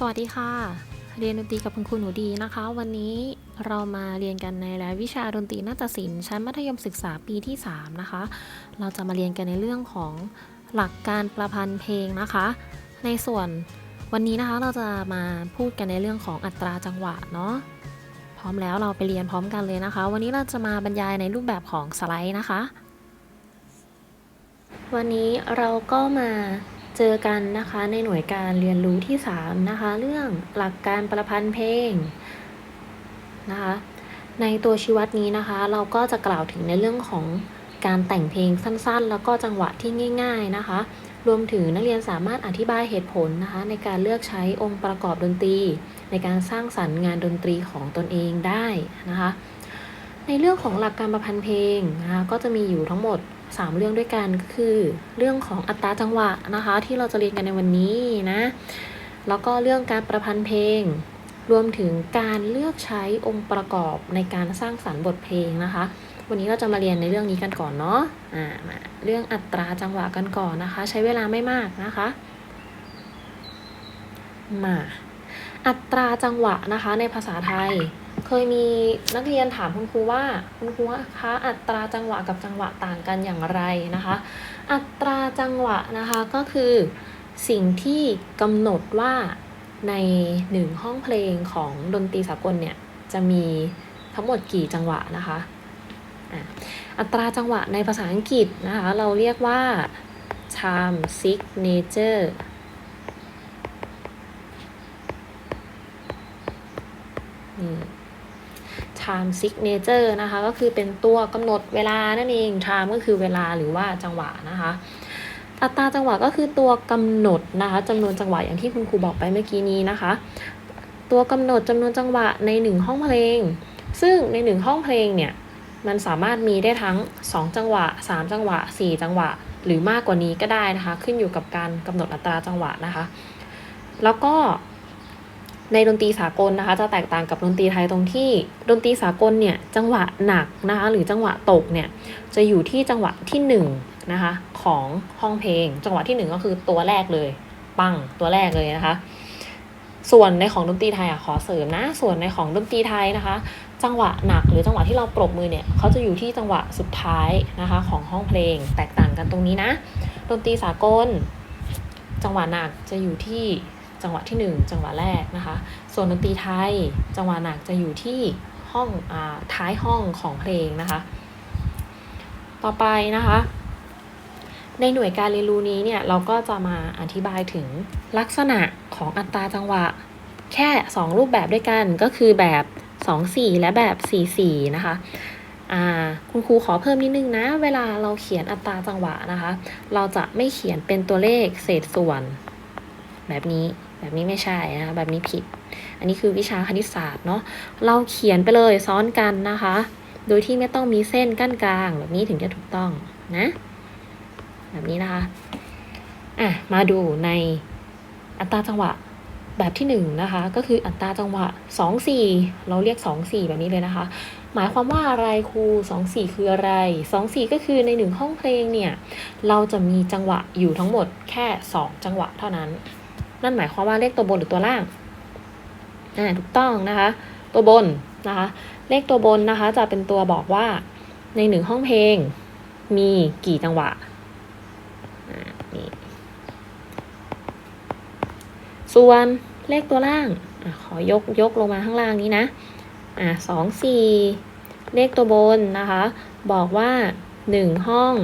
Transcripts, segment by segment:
สวัสดีค่ะ เรียนดนตรีกับคุณครูหนูดีนะคะ วันนี้เรามาเรียนกันในรายวิชาดนตรีนาฏศิลป์ชั้นมัธยมศึกษาปีที่ 3 นะคะ เราจะมาเรียนกันในเรื่องของหลักการประพันธ์เพลงนะคะ ในส่วนวันนี้นะคะเราจะมาพูดกันในเรื่องของอัตราจังหวะเนาะพร้อมแล้วเราไปเรียนพร้อมกันเลยนะคะ วันนี้เราจะมาบรรยายในรูปแบบของสไลด์นะคะ วันนี้เราก็มา เจอกันนะคะในหน่วยการเรียนรู้ที่ 3 นะคะ เรื่องหลักการประพันธ์เพลงนะคะในตัวชีวัดนี้นะคะ เราก็จะกล่าวถึงในเรื่องของการแต่งเพลงสั้นๆ แล้วก็จังหวะที่ง่าย ๆนะคะ รวมถึงนักเรียนสามารถอธิบายเหตุผลนะคะ ในการเลือกใช้องค์ประกอบดนตรี ในการสร้างสรรค์งานดนตรีของตนเองได้นะคะ ในเรื่องของหลักการประพันธ์เพลงนะคะก็จะมีอยู่ทั้งหมด 3 เรื่องด้วยกันก็คือ เรื่องของอัตราจังหวะนะคะ ที่เราจะเรียนกันในวันนี้นะ แล้วก็เรื่องการประพันธ์เพลง รวมถึงการเลือกใช้องค์ประกอบในการสร้างสรรค์บทเพลงนะคะ วันนี้เราจะมาเรียนในเรื่องนี้กันก่อนเนาะอ่ามาเรื่องอัตราจังหวะกันก่อนนะคะ ใช้เวลาไม่มากนะคะ มา อัตราจังหวะนะคะในภาษาไทย เคยมีนักเรียนถามคุณครูว่าคุณครูคะอัตราจังหวะกับจังหวะต่างกันอย่างไรนะคะ อัตราจังหวะนะคะก็คือสิ่งที่กำหนดว่าในหนึ่งห้องเพลงของดนตรีสากลเนี่ยจะมีทั้งหมดกี่จังหวะนะคะอัตราจังหวะในภาษาอังกฤษนะคะ เราเรียกว่า time signature time signature นะคะ ก็คือเป็นตัวกำหนดเวลานั่นเอง time ก็คือเวลาหรือว่าจังหวะนะคะอัตราจังหวะก็คือตัวกำหนดนะคะจำนวนจังหวะอย่างที่คุณครูบอกไปเมื่อกี้นี้นะคะ ตัวกำหนดจำนวนจังหวะในหนึ่งห้องเพลง ซึ่งในหนึ่งห้องเพลงเนี่ยมันสามารถมีได้ทั้ง 2 จังหวะ 3 จังหวะ 4 จังหวะ หรือมากกว่านี้ก็ได้นะคะ ขึ้นอยู่กับการกำหนดอัตราจังหวะนะคะ แล้วก็ ในดนตรีสากลนะคะ จะแตกต่างกับดนตรีไทยตรงที่ ดนตรีสากลเนี่ยจังหวะหนักนะคะหรือจังหวะตกเนี่ยจะอยู่ที่จังหวะที่1นงนะคะของห้องเพลง จังหวะที่ 1 ก็คือตัวแรกเลย ปังตัวแรกเลยนะคะ ส่วนในของดนตรีไทยอะขอเสริมนะ ส่วนในของดนตรีไทยนะคะ จังหวะหนักหรือจังหวะที่เราปรบมือเนี่ยเขาจะอยู่ที่จังหวะสุดท้ายนะคะของห้องเพลง แตกต่างกันตรงนี้นะ ดนตรีสากล จังหวะหนักจะอยู่ที่ จังหวะที่ 1 จังหวะแรกนะคะ ส่วนดนตรีไทย จังหวะหนักจะอยู่ที่ห้องอท้ายห้องของเพลงนะคะ ต่อไปนะคะ ในหน่วยการเรียนรู้นี้เนี่ยเราก็จะมาอธิบายถึงลักษณะของอัตราจังหวะ แค่ 2 รูปแบบด้วยกันก็คือแบบ 2-4 และแบบ 4-4 นะคะคุณครูขอเพิ่มนิดนึงนะ เวลาเราเขียนอัตราจังหวะนะคะ เราจะไม่เขียนเป็นตัวเลขเศษส่วนแบบนี้ แบบนี้ไม่ใช่นะคะแบบนี้ผิด อันนี้คือวิชาคณิตศาสตร์เนาะเราเขียนไปเลยซ้อนกันนะคะ โดยที่ไม่ต้องมีเส้นกั้นกลาง แบบนี้ถึงจะถูกต้องนะ แบบนี้นะคะอะมาดูในอัตราจังหวะแบบที่1นงนะคะก็คืออัตราจังหวะ 2 4 เราเรียก 2 4 แบบนี้เลยนะคะ หมายความว่าอะไรครู 2 4 คืออะไร 2 4 ก็คือในหนึ่งห้องเพลงเนี่ย เราจะมีจังหวะอยู่ทั้งหมดแค่ 2 จังหวะเท่านั้น นั่นหมายความว่าเลขตัวบนหรือตัวล่างอ่าถูกต้องนะคะ ตัวบนนะคะ เลขตัวบนนะคะ จะเป็นตัวบอกว่าในหนึ่งห้องเพลงมีกี่จังหวะส่วนเลขตัวล่างอขอยกยกลงมาข้างล่างนี้นะอะสองสี่เลขตัวบนนะคะ บอกว่าหนึ่งห้อง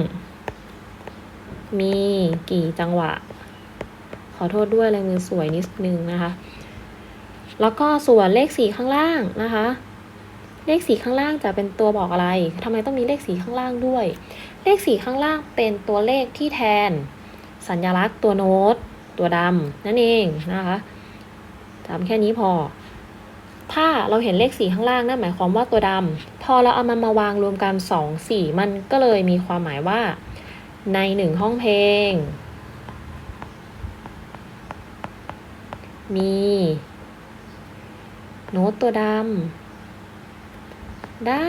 มีกี่จังหวะ ขอโทษด้วยลายมือสวยนิดนึงนะคะ แล้วก็ส่วนเลขสีข้างล่างนะคะ เลขสีข้างล่างจะเป็นตัวบอกอะไรทำไมต้องมีเลขสีข้างล่างด้วย เลขสีข้างล่างเป็นตัวเลขที่แทน สัญลักษณ์ตัวโน้ต ตัวดำนั่นเองนะคะจำแค่นี้พอ ถ้าเราเห็นเลขสีข้างล่างนั่นหมายความว่าตัวดำพอเราเอามันมาวางรวมกันสองสีมันก็เลยมีความหมายว่า ในหนึ่งห้องเพลง มี โน้ตตัวดำได้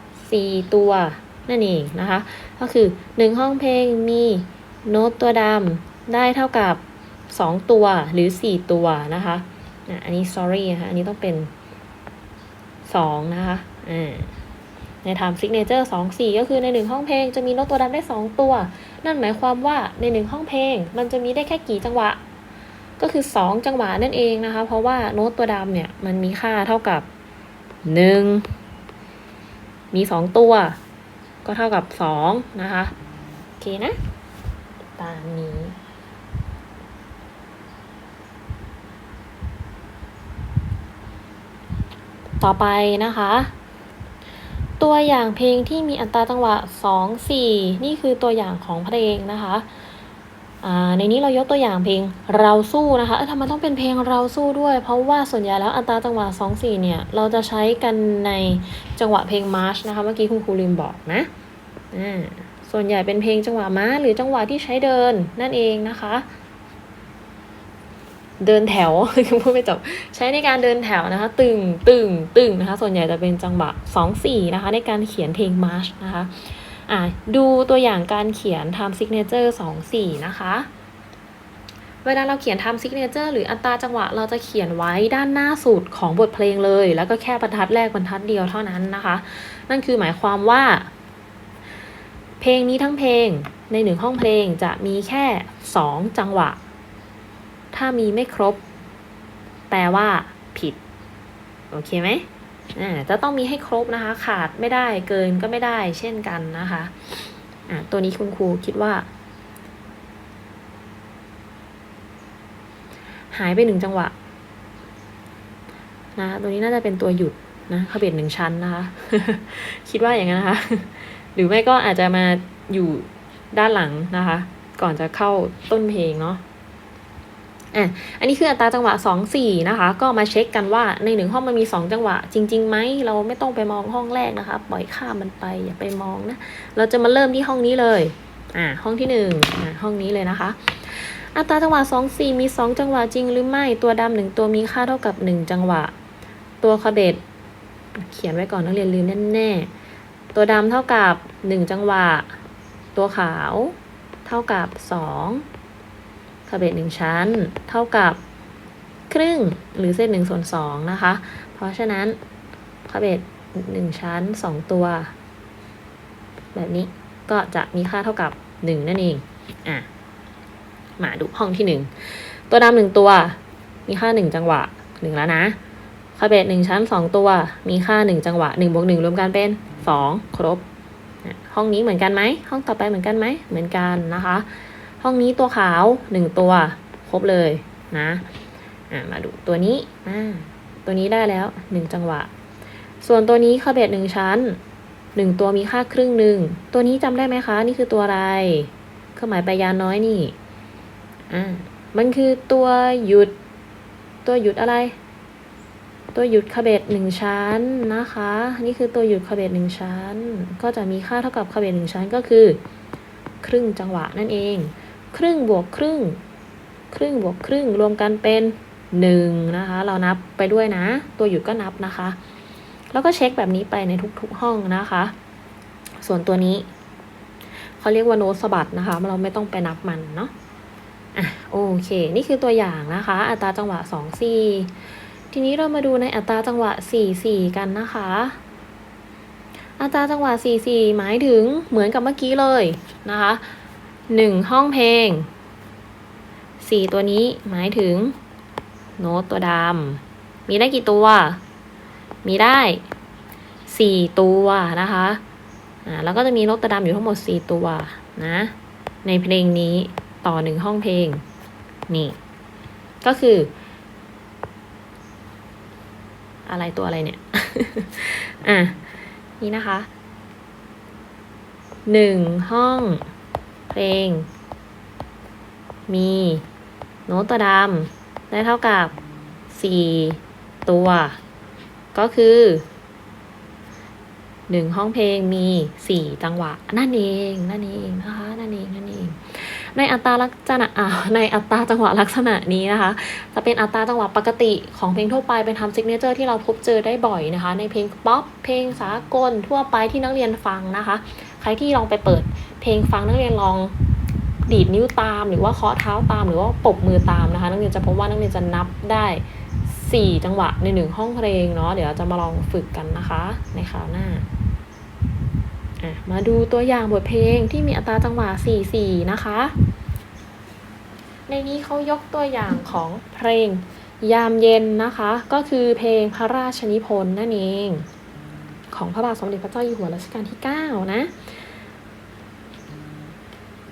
4 ตัวนั่นเองนะคะ ก็คือ 1 ห้องเพลงมีโน้ตตัวดำได้เท่ากับสองตัวหรือสี่ตัวนะคะอันนี้ sorry นะคะอันนี้ต้องเป็นสองนะคะใน time signature สองสี่ก็คือในหนึ่งห้องเพลงจะมีโน้ตตัวดำได้สองตัว นั่นหมายความว่าในหนึ่งห้องเพลงมันจะมีได้แค่กี่จังหวะ ก็คือสองจังหวะนั่นเองนะคะ เพราะว่าโน้ตตัวดำเนี่ยมันมีค่าเท่ากับหนึ่งมีสองตัว ก็เท่ากับสองนะคะโอเคนะ ตามนี้ต่อไปนะคะ ตัวอย่างเพลงที่มีอัตราจังหวะ 2 4 นี่คือตัวอย่างของเพลงนะคะ ในนี้เรายกตัวอย่างเพลงเราสู้นะคะเอ้ยทำไมต้องเป็นเพลงเราสู้ด้วย เพราะว่าส่วนใหญ่แล้วอัตราจังหวะ2 4เนี่ยเราจะใช้กันในจังหวะเพลงมาร์ชนะคะเมื่อกี้คุณครูลืมบอกนะอ่าส่วนใหญ่เป็นเพลงจังหวะม้าหรือจังหวะที่ใช้เดินนั่นเองนะคะ เดินแถวพูดไม่จบใช้ในการเดินแถวนะคะ ตึงตึงตึงนะคะ ส่วนใหญ่จะเป็นจังหวะ2 4นะคะ ในการเขียนเพลงมาร์ชนะคะ อะดูตัวอย่างการเขียน time signature 2 4 นะคะ เวลาเราเขียน time signature หรืออัตราจังหวะเราจะเขียนไว้ด้านหน้าสุดของบทเพลงเลย แล้วก็แค่บรรทัดแรกบรรทัดเดียวเท่านั้นนะคะ นั่นคือหมายความว่า เพลงนี้ทั้งเพลงในหนึ่งห้องเพลงจะมีแค่ 2 จังหวะ ถ้ามีไม่ครบ แปลว่าผิด โอเคไหม จะต้องมีให้ครบนะคะ ขาดไม่ได้เกินก็ไม่ได้เช่นกันนะคะอ่าตัวนี้คุณครูคิดว่า หายไปหนึ่งจังหวะนะตัวนี้น่าจะเป็นตัวหยุดนะขบเบีดหนึ่งชั้นนะคะ คิดว่าอย่างนั้นนะคะ หรือไม่ก็อาจจะมาอยู่ด้านหลังนะคะ ก่อนจะเข้าต้นเพลงเนาะ อะอันนี้คืออัตราจังหวะ 2 4 นะคะ ก็มาเช็คกันว่าในหนึ่งห้องมันมี 2 จังหวะ จริงๆไหมเราไม่ต้องไปมองห้องแรกนะคะ ปล่อยข้ามมันไปอย่าไปมองนะ เราจะมาเริ่มที่ห้องนี้เลยอ่าห้องที่1อ่าห้องนี้เลยนะคะ อัตราจังหวะ 2 4 มี 2 จังหวะจริงหรือไม่ตัวดำหนึ่งตัวมีค่าเท่ากับ 1 จังหวะ ตัวคาเบตเขียนไว้ก่อนนักเรียนลืมแน่ๆตัวดำเท่ากับ 1 จังหวะ ตัวขาว เท่ากับ 2 คาเบตหนึ่งชั้น เท่ากับครึ่งหรือเศษหนึ่งส่วนสองนะคะ เพราะฉะนั้นคาเบตหนึ่งชั้นสองตัว แบบนี้ก็จะมีค่าเท่ากับหนึ่งนั่นเองอะมาดูห้องที่หนึ่งตัวดำหนึ่งตัว มีค่าหนึ่งจังหวะหนึ่งแล้วนะคาเบตหนึ่งชั้นสองตัว มีค่าหนึ่งจังหวะหนึ่งบวกหนึ่งรวมกันเป็นสองครบ ห้องนี้เหมือนกันไหมห้องต่อไปเหมือนกันไหมเหมือนกันนะคะ ห้องนี้ตัวขาวหนึ่งตัว ครบเลยนะอะมาดูตัวนี้อ่าตัวนี้ได้แล้วหนึ่งจังหวะ ส่วนตัวนี้คาเบตหนึ่งชั้นหนึ่งตัวมีค่าครึ่งหนึ่ง ตัวนี้จำได้ไหมคะ นี่คือตัวอะไร เครื่องหมายปลายานน้อยนี่อ่ามันคือตัวหยุด ตัวหยุดอะไร ตัวหยุดคาเบตหนึ่งชั้นนะคะ นี่คือตัวหยุดคาเบตหนึ่งชั้น ก็จะมีค่าเท่ากับคาเบตหนึ่งชั้นก็คือ ครึ่งจังหวะนั่นเอง ครึ่งบวกครึ่ง ครึ่งบวกครึ่ง รวมกันเป็นหนึ่งนะคะ เรานับไปด้วยนะ ตัวหยุดก็นับนะคะ แล้วก็เช็คแบบนี้ไปในทุกๆห้องนะคะ ส่วนตัวนี้เขาเรียกว่าโน้ตสะบัดนะคะ เราไม่ต้องไปนับมันเนาะอะโอเค นี่คือตัวอย่างนะคะ อัตราจังหวะ2 4ทีนี้เรามาดูในอัตราจังหวะ 4 4 กันนะคะ อัตราจังหวะ 4 4 หมายถึงเหมือนกับเมื่อกี้เลยนะคะ หนึ่งห้องเพลงสี่ตัวนี้หมายถึง โน้ตตัวดำมีได้กี่ตัว มีได้สี่ตัวนะคะอ่าแล้วก็จะมีโน้ตตัวดำอยู่ทั้งหมดสี่ตัวนะ ในเพลงนี้ต่อหนึ่งห้องเพลง นี่ ก็คือ อะไรตัวอะไรเนี่ย อะ นี่นะคะหนึ่งห้อง เพลง มีโน้ตตัวดำได้เท่ากับ 4 ตัว ก็คือหนึ่งห้องเพลงมี 4 จังหวะ นั่นเอง นั่นเองนะคะ นั่นเอง นั่นเอง ในอัตราลักษณะในอัตราจังหวะลักษณะนี้นะคะ จะเป็นอัตราจังหวะปกติของเพลงทั่วไปเป็นทำซิกเนเจอร์ที่เราพบเจอได้บ่อยนะคะ ในเพลงป๊อปเพลงสากลทั่วไปที่นักเรียนฟังนะคะ ใครที่ลองไปเปิดเพลงฟังนักเรียนลองดีดนิ้วตาม หรือว่าเคาะเท้าตาม หรือว่าปบมือตามนะคะ นักเรียนจะพบว่านักเรียนจะนับได้ 4 จังหวะในหนึ่งห้องเพลงเนาะเดี๋ยวเราจะมาลองฝึกกันนะคะ ในคราวหน้า มาดูตัวอย่างบทเพลงที่มีอัตราจังหวะ 4-4 นะคะ ในนี้เขายกตัวอย่างของเพลงยามเย็นนะคะ ก็คือเพลงพระราชนิพนธ์นั่นเอง ของพระบาทสมเด็จพระเจ้าอยู่หัวรัชกาลที่ 9 นะ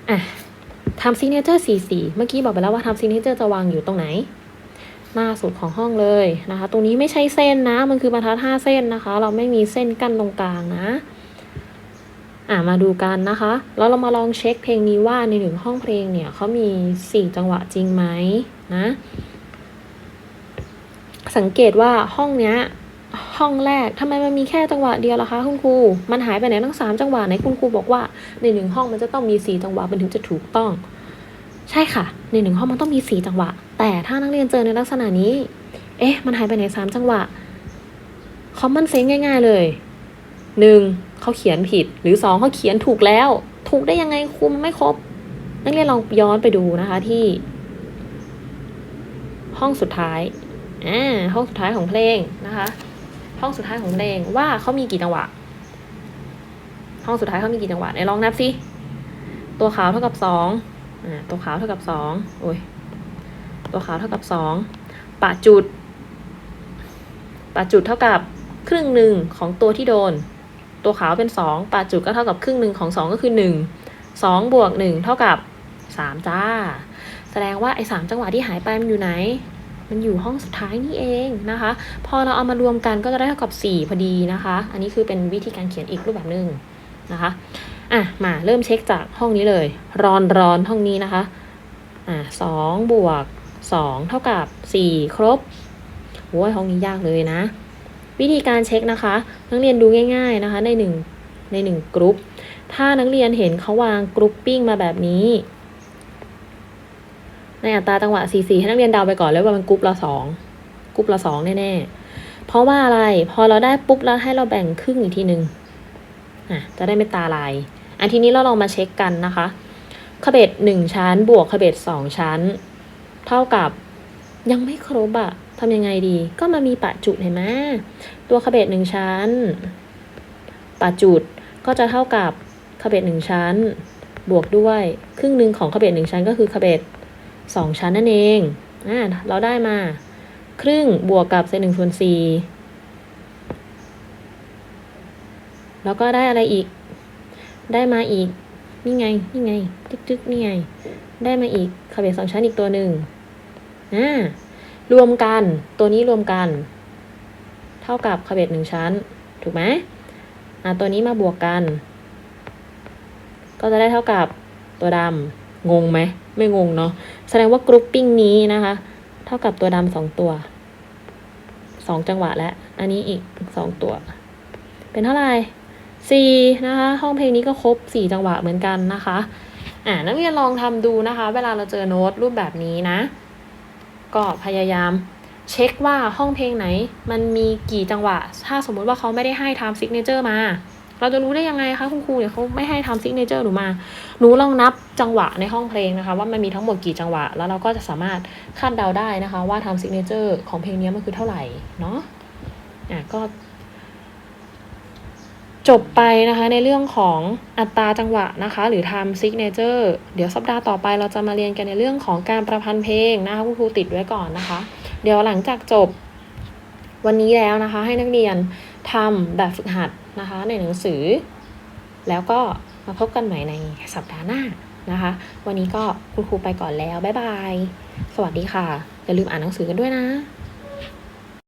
อะทำซิกเนเจอร์สีสีเมื่อกี้บอกไปแล้วว่าทำซิกเนเจอร์จะวางอยู่ตรงไหน หน้าสุดของห้องเลยนะคะ ตรงนี้ไม่ใช่เส้นนะ มันคือบรรทัดห้าเส้นนะคะ เราไม่มีเส้นกั้นตรงกลางนะ อะมาดูกันนะคะ แล้วเรามาลองเช็คเพลงนี้ว่าในหนึ่งห้องเพลงเนี่ยเขามีสี่จังหวะจริงไหมนะ สังเกตว่าห้องเนี้ยห้องแรกทำไมมันมีแค่จังหวะเดียวล่ะคะคุณครู มันหายไปไหนทั้งสามจังหวะไหนคุณครูบอกว่าในหนึ่งห้องมันจะต้องมีสี่จังหวะมันถึงจะถูกต้อง ใช่ค่ะ ในหนึ่งห้องมันต้องมีสี่จังหวะ แต่ถ้านักเรียนเจอในลักษณะนี้ เอ๊ะ มันหายไปไหนสามจังหวะคอมมอนเซนง่าย ๆเลยหนึ่ง เขาเขียนผิด หรือสองเขาเขียนถูกแล้ว ถูกได้ยังไงครูไม่ครบ นักเรียนลองย้อนไปดูนะคะที่ ห้องสุดท้ายอ่าห้องสุดท้ายของเพลงนะคะ ห้องสุดท้ายของเพลงว่าเขามีกี่จังหวะ ห้องสุดท้ายเขามีกี่จังหวะไหนลองนับสิตัวขาวเท่ากับสองอ่าตัวขาวเท่ากับสองโอ้ยตัวขาวเท่ากับสองปะจุดปะจุดเท่ากับครึ่งหนึ่งของตัวที่โดน ตัวขาวเป็นสองปะจุดก็เท่ากับครึ่งหนึ่งของสองก็คือหนึ่งสองบวกหนึ่งเท่ากับสามจ้า แสดงว่าไอ้สามจังหวะที่หายไปมันอยู่ไหน มันอยู่ห้องสุดท้ายนี่เองนะคะ พอเราเอามารวมกันก็จะได้เท่ากับ 4 พอดีนะคะ อันนี้คือเป็นวิธีการเขียนอีกรูปแบบหนึ่งนะคะอะมาเริ่มเช็คจากห้องนี้เลย รอนรอนห้องนี้นะคะอะสองบวกสองเท่ากับ4ครบโอ้ยห้องนี้ยากเลยนะ วิธีการเช็คนะคะ นักเรียนดูง่ายๆนะคะในหนึ่งในหนึ่งกรุ๊ป ถ้านักเรียนเห็นเขาวางกรุ๊ปปิ้งมาแบบนี้ ในอัตราจังหวะ 4 4 ให้นักเรียนเดาไปก่อนเลยว่ามันกรุ๊ปละสองกรุ๊ปละสองแน่ๆ เพราะว่าอะไร พอเราได้ปุ๊บแล้วให้เราแบ่งครึ่งอีกทีหนึ่งอะจะได้ไม่ตาลาย อันทีนี้เราลองมาเช็คกันนะคะขบเบตหนึ่งชั้น บวกขบเบตสองชั้น เท่ากับ ยังไม่ครบอะทำยังไงดี ก็มามีปะจุดเห็นไหมตัวขเบตหนึ่งชั้น ปะจุดก็จะเท่ากับขเบตหนึ่งชั้น บวกด้วยครึ่งหนึ่งของขเบตหนึ่งชั้น ก็คือขเบตสองชั้นนั่นเองอ่าเราได้มา ครึ่งบวกกับเศษหนึ่งส่วนสี่แล้วก็ได้อะไรอีก ได้มาอีก นี่ไง นี่ไง จึ๊กจึ๊กนี่ไง ได้มาอีกขเบสสองชั้นอีกตัวหนึ่ง อ่ารวมกันตัวนี้รวมกัน เท่ากับขเบสหนึ่งชั้น ถูกไหมอ่าตัวนี้มาบวกกัน ก็จะได้เท่ากับตัวดำงงไหม ไม่งงเนาะแสดงว่ากรุ๊ปปิ้งนี้นะคะ เท่ากับตัวดำสองตัวสองจังหวะและอันนี้อีกสองตัว เป็นเท่าไหร่สี่นะคะ ห้องเพลงนี้ก็ครบสี่จังหวะเหมือนกันนะคะ อ่านักเรียนลองทำดูนะคะ เวลาเราเจอโน้ตรูปแบบนี้นะ ก็พยายามเช็คว่าห้องเพลงไหน มันมีกี่จังหวะ ถ้าสมมุติว่าเขาไม่ได้ให้ time signature มา เราจะรู้ได้ยังไงคะคุณครูเนี่ยเขาไม่ให้ทำซิกเนเจอร์หนูมา หนูลองนับจังหวะในห้องเพลงนะคะ ว่ามันมีทั้งหมดกี่จังหวะ แล้วเราก็จะสามารถคาดเดาได้นะคะ ว่าทำซิกเนเจอร์ของเพลงนี้มันคือเท่าไหร่เนาะอะก็ จบไปนะคะในเรื่องของอัตราจังหวะนะคะ หรือ time signature เดี๋ยวสัปดาห์ต่อไปเราจะมาเรียนกันในเรื่องของการประพันธ์เพลงนะคะคุณครูติดไว้ก่อนนะคะ เดี๋ยวหลังจากจบวันนี้แล้วนะคะ ให้นักเรียนทำแบบฝึกหัดนะคะ ในหนังสือ แล้วก็มาพบกันใหม่ในสัปดาห์หน้านะคะ วันนี้ก็คุณครูไปก่อนแล้ว บ๊ายบาย สวัสดีค่ะ อย่าลืมอ่านหนังสือกันด้วยนะ